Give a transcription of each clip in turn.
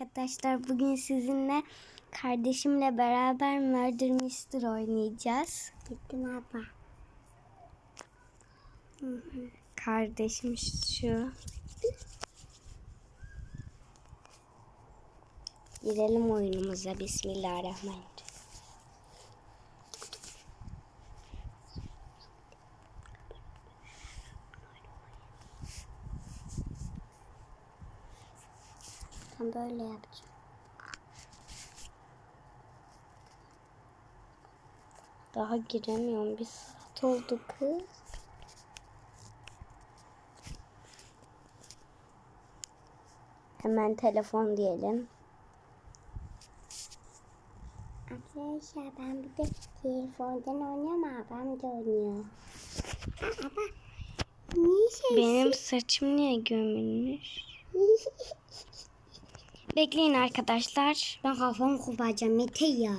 arkadaşlar. Bugün sizinle kardeşimle beraber Murder Mystery oynayacağız. Gittim abla. Kardeşim şu. Girelim oyunumuza. Bismillahirrahmanirrahim. Ben böyle yapacağım. Daha giremiyorum. Bir saat oldu kız. Hemen telefon diyelim. Arkadaşlar ben bir de telefondan oynuyorum ablam da oynuyor. Aa, niye şey Benim saçım niye gömülmüş? Bekleyin arkadaşlar. Ben kafamı koparacağım Mete ya.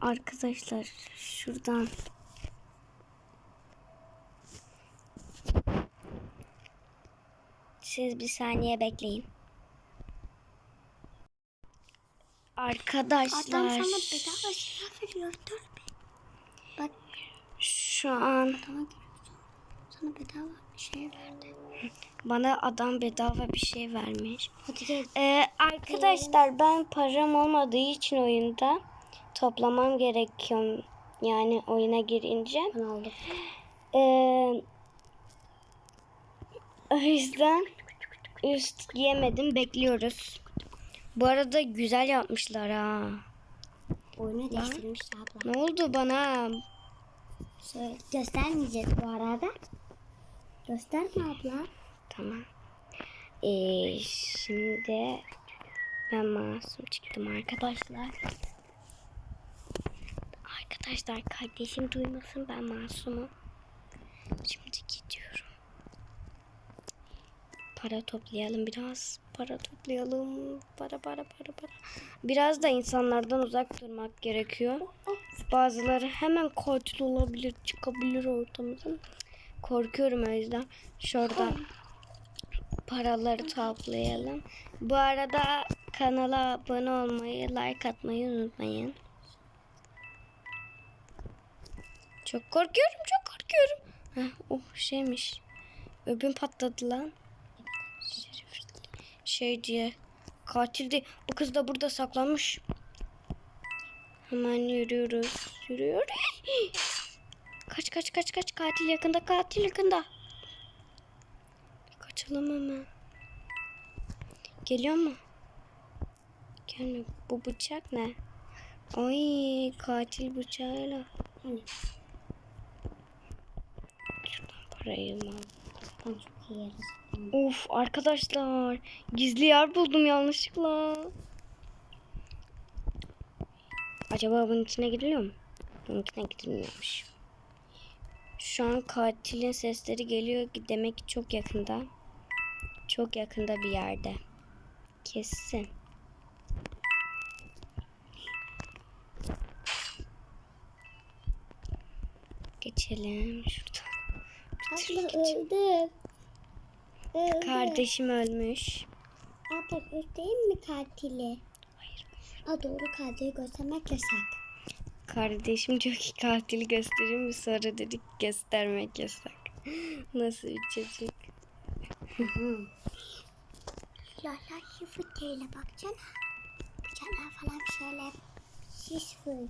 Arkadaşlar şuradan. Siz bir saniye bekleyin. Arkadaşlar Adam sana bedava silah veriyor dur bir. Bak şu an sana Sana bedava şey verdi. bana adam bedava bir şey vermiş. Hadi gel. Ee, arkadaşlar ben param olmadığı için oyunda toplamam gerekiyor. Yani oyuna girince. Ben aldım. Ee, o yüzden üst giyemedim. Bekliyoruz. Bu arada güzel yapmışlar ha. Oyunu değiştirmiş abla. Ne oldu bana? Söyle, göstermeyeceğiz bu arada. Gösterme abla. Tamam. Ee, şimdi ben masum çıktım arkadaşlar. Arkadaşlar kardeşim duymasın ben masumum. Şimdi gidiyorum. Para toplayalım biraz. Para toplayalım. Para para para para. Biraz da insanlardan uzak durmak gerekiyor. Bazıları hemen katil olabilir, çıkabilir ortamızdan. Korkuyorum o yüzden. Şurada paraları toplayalım. Bu arada kanala abone olmayı, like atmayı unutmayın. Çok korkuyorum, çok korkuyorum. Heh, oh şeymiş. Öbüm patladı lan. Şey diye. Katildi. O kız da burada saklanmış. Hemen yürüyoruz. Yürüyoruz. Kaç kaç kaç kaç. Katil yakında, katil yakında. Kaçalım hemen. Geliyor mu? Gelmiyor. Bu bıçak ne? Ay katil bıçağıyla. Hani Şuradan parayı mı al? ben çok iyi yeriz. Of arkadaşlar. Gizli yer buldum yanlışlıkla. Acaba bunun içine giriliyor mu? Bunun içine girilmiyormuş. Şu an katilin sesleri geliyor. Demek ki çok yakında. Çok yakında bir yerde. Kesin. Geçelim şuradan. Abla öldü. Öldü. Kardeşim ölmüş. Abla göstereyim mi katili? Hayır. Aa, doğru katili göstermek yasak. Kardeşim çok iyi katili gösterir mi? Sonra dedik göstermek yasak. Nasıl bir çocuk? Silahlar sıfır TL baksana. Bıçaklar falan şeyler. Sıfır.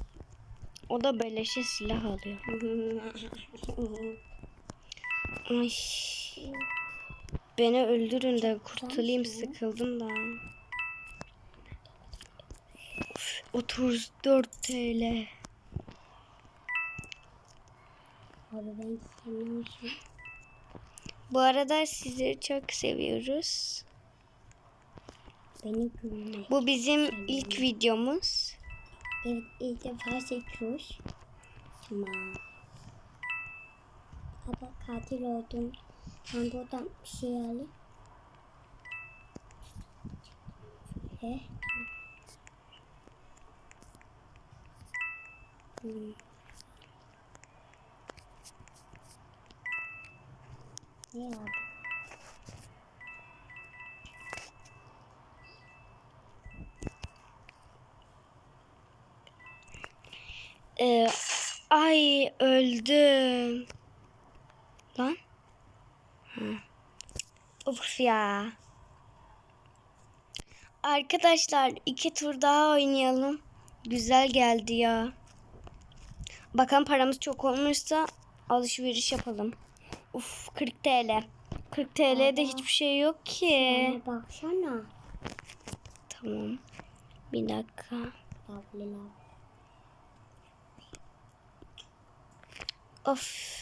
O da beleşe silah alıyor. Ay. Beni öldürün de kurtulayım sıkıldım da. Of, 34 TL. Abi ben istemiyorum. Bu arada sizleri çok seviyoruz. Beni gülme. Bu bizim ilk videomuz. Evet ilk defa seçiyoruz. Tamam. Ama katil oldum. Ben buradan bir şey alayım. Şöyle. Hmm. Niye oldu? Ee, ay öldüm. Lan. Ha. Of ya. Arkadaşlar iki tur daha oynayalım. Güzel geldi ya. Bakan paramız çok olmuşsa alışveriş yapalım. Uf 40 TL. 40 TL'de hiçbir şey yok ki. Bana baksana. Tamam. Bir dakika. Of.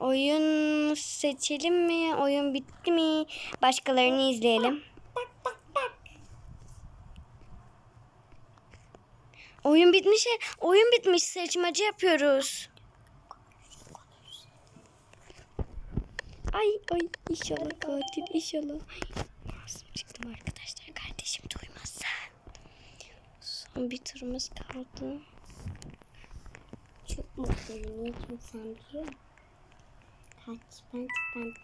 Oyun seçelim mi? Oyun bitti mi? Başkalarını izleyelim. Oyun bitmiş. Oyun bitmiş. Seçmece yapıyoruz. Ay ay inşallah katil inşallah. Masum çıktım arkadaşlar. Kardeşim duymazsa. Son bir turumuz kaldı. Çok mutluyum. Niye çünkü sen biliyor musun? Kaç. Ben, ben,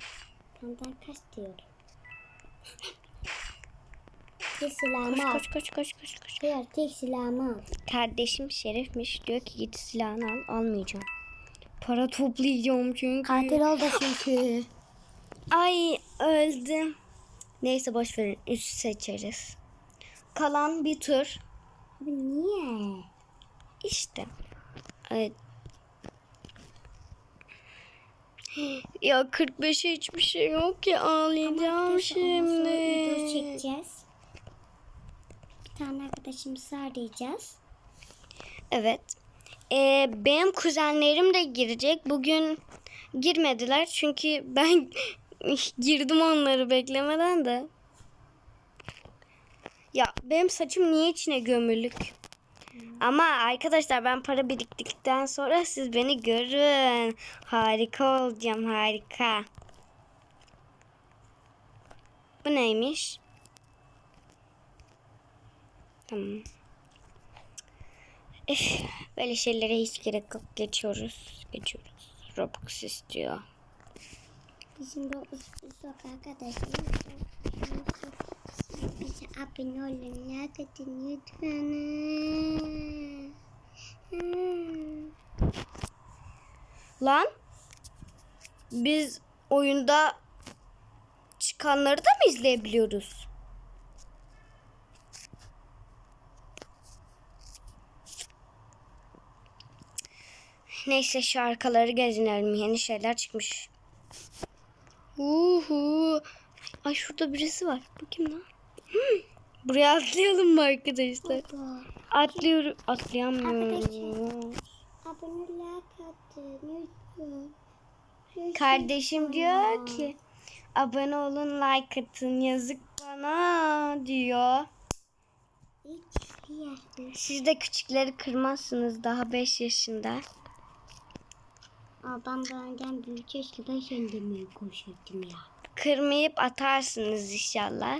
benden kaç diyorum. Tek silahımı al. Koş koş koş koş koş. Diğer tek silahımı al. Kardeşim Şeref'miş. Diyor ki git silahını al. Almayacağım. Para toplayacağım çünkü. Katil oldu çünkü. Ay öldüm. Neyse boş verin. Üst seçeriz. Kalan bir tur. Abi niye? İşte. Evet. Ya 45'e hiçbir şey yok ya ağlayacağım şimdi. Video çekeceğiz. Bir tane arkadaşımızı arayacağız. Evet. Ee, benim kuzenlerim de girecek. Bugün girmediler çünkü ben girdim onları beklemeden de. Ya benim saçım niye içine gömülük? Ama arkadaşlar ben para biriktirdikten sonra siz beni görün. Harika olacağım harika. Bu neymiş? Tamam. Böyle şeylere hiç gerek yok. Geçiyoruz. Geçiyoruz. Robux istiyor. Bu uzak arkadaşımız. Bize abone olun. Like atın lütfen. Lan biz oyunda çıkanları da mı izleyebiliyoruz? Neyse şu arkaları gezinelim. Yeni şeyler çıkmış. Uhu. Ay şurada birisi var. Bu kim lan? Hmm. Buraya atlayalım mı arkadaşlar? Atlıyorum. Atlayamıyorum. Abone like atın. Kardeşim diyor ki abone olun like atın yazık bana diyor. Siz de küçükleri kırmazsınız daha 5 yaşında. Aa, ben benden büyük yaşlı ben seni demeye koşuyordum ya. Kırmayıp atarsınız inşallah.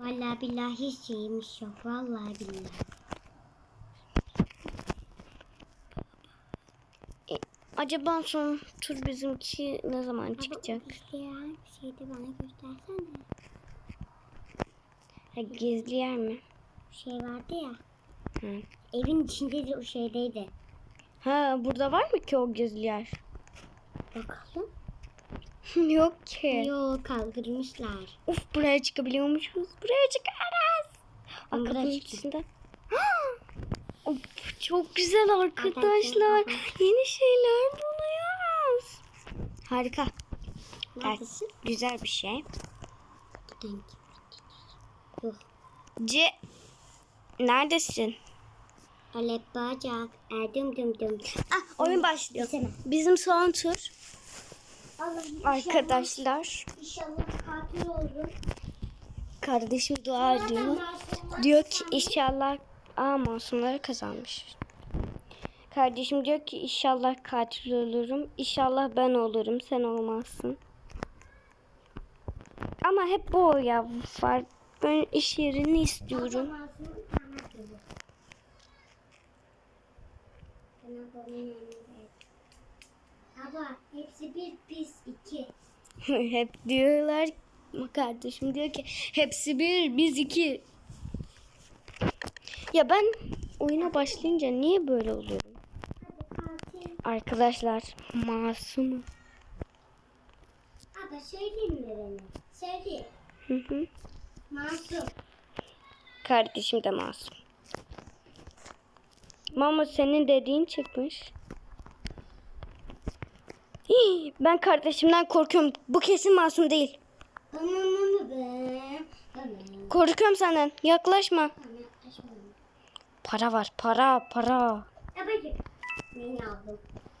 Vallahi billahi şeymiş yok. Vallahi billahi. Acaba son tur bizimki ne zaman çıkacak? Ama işte ya bir şey de bana göstersene. Ha, gizli yer mi? Bir şey vardı ya. Hı. Evin içinde de o şeydeydi. Ha burada var mı ki o gizli yer? Bakalım. Yok ki. Yok kaldırmışlar. Uf buraya çıkabiliyormuşuz. Buraya çıkarız. Akıllı çıktım. içinde. Of, çok güzel arkadaşlar. Yeni şeyler buluyoruz. Harika. Neredesin? Güzel bir şey. C Neredesin? Alep bacak. Erdim dım dım. Ah, oyun başlıyor. Desene. Bizim son tur arkadaşlar. İnşallah katil olurum. Kardeşim dua ediyor. Diyor ki inşallah Aa masumları kazanmış. Kardeşim diyor ki inşallah katil olurum. İnşallah ben olurum. Sen olmazsın. Ama hep bu ya var. Ben iş yerini istiyorum. Baba hepsi bir biz iki. hep diyorlar kardeşim diyor ki hepsi bir biz iki. Ya ben oyuna başlayınca niye böyle oluyorum? Arkadaşlar masum. Abla söyleyeyim mi beni? Söyleyeyim. Hı hı. Masum. Kardeşim de masum. Mama senin dediğin çıkmış. Hii, ben kardeşimden korkuyorum. Bu kesin masum değil. Korkuyorum senden. Yaklaşma. Para var. Para, para.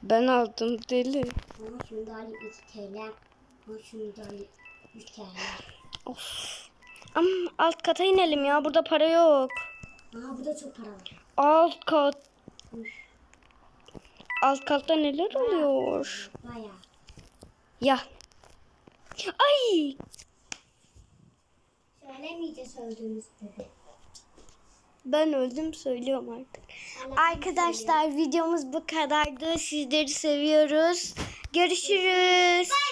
Ben aldım deli. Ama şunu da alayım 2 TL. Ama şunu da alayım 3 TL. Of. Ama alt kata inelim ya. Burada para yok. Aa burada çok para var. Alt kat. Alt katta neler oluyor? Ya. Ay. Söylemeyeceğiz. Ben öldüm söylüyorum artık. Arkadaşlar videomuz bu kadardı. Sizleri seviyoruz. Görüşürüz. Bay